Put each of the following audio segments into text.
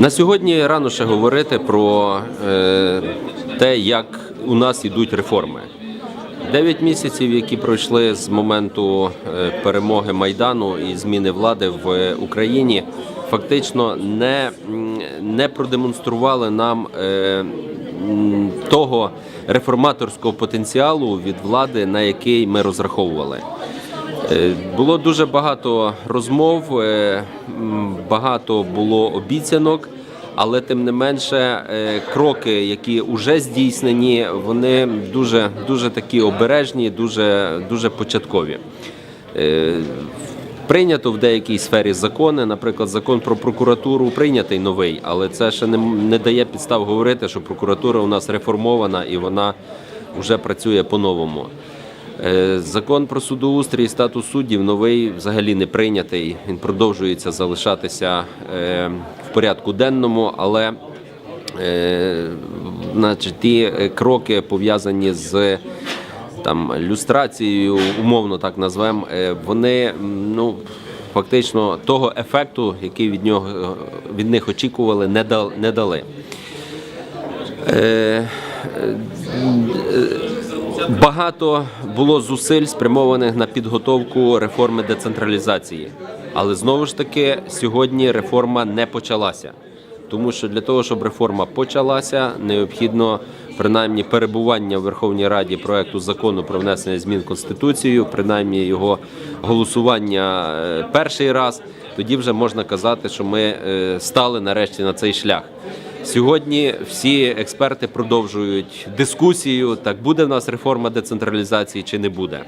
На сьогодні рано ще говорити про е, те, як у нас йдуть реформи. Дев'ять місяців, які пройшли з моменту е, перемоги Майдану і зміни влади в Україні, фактично не, не продемонстрували нам е, того реформаторського потенціалу від влади, на який ми розраховували. Е, Було дуже багато розмов, е, багато було обіцянок, але тим не менше е, кроки, які вже здійснені, вони дуже, дуже такі обережні, дуже, дуже початкові. Прийнято в деякій сфері закони, наприклад, закон про прокуратуру прийнятий новий, але це ще не, не дає підстав говорити, що прокуратура у нас реформована і вона вже працює по-новому. Е, Закон про судоустрій і статус суддів новий взагалі не прийнятий. Він продовжується залишатися е, в порядку денному, але е, значить, ті кроки пов'язані з там люстрацією, умовно так назвемо, вони ну. Фактично того ефекту, який від нього від них очікували, не дали. Багато було зусиль спрямованих на підготовку реформи децентралізації, але знову ж таки сьогодні реформа не почалася. Тому що для того, щоб реформа почалася, необхідно принаймні перебування в Верховній Раді проекту закону про внесення змін Конституцію, принаймні його голосування е, перший раз. Тоді вже можна казати, що ми е, стали нарешті на цей шлях. Сьогодні всі експерти продовжують дискусію: так буде в нас реформа децентралізації чи не буде.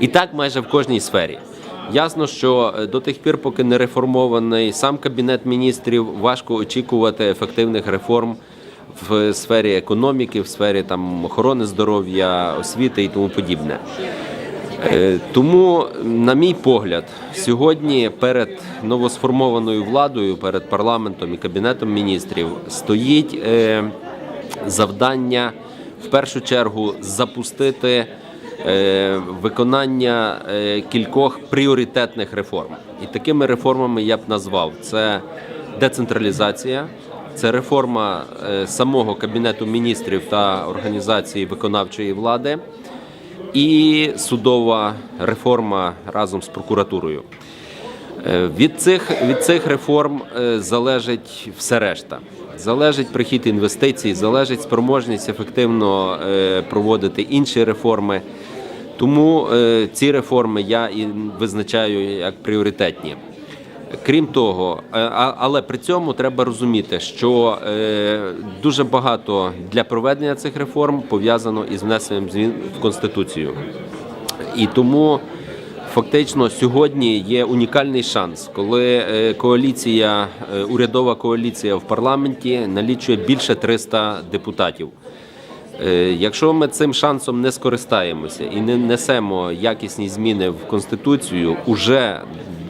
І так майже в кожній сфері. Ясно, що е, до тих пір, поки не реформований сам кабінет міністрів, важко очікувати ефективних реформ в сфері економіки, в сфері там охорони здоров'я, освіти і тому подібне. Е, Тому, на мій погляд, сьогодні перед новосформованою владою, перед парламентом і кабінетом міністрів стоїть е, завдання в першу чергу запустити е, виконання кількох пріоритетних реформ. І такими реформами я б назвав це децентралізація. Це реформа самого кабінету міністрів та організації виконавчої влади, і судова реформа разом з прокуратурою. Е, Від цих, від цих реформ е, залежить все решта. Залежить прихід інвестицій, залежить спроможність ефективно е, проводити інші реформи. Тому ці реформи я і визначаю як пріоритетні. Крім того, е, але при цьому треба розуміти, що е, дуже багато для проведення цих реформ пов'язано із внесенням змін в конституцію. І тому фактично сьогодні є унікальний шанс, коли е, коаліція, урядова коаліція в парламенті налічує більше 300 депутатів. Якщо ми цим шансом не скористаємося і не внесемо якісні зміни в конституцію уже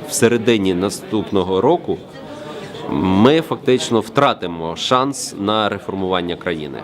в середині наступного року, ми фактично втратимо шанс на реформування країни.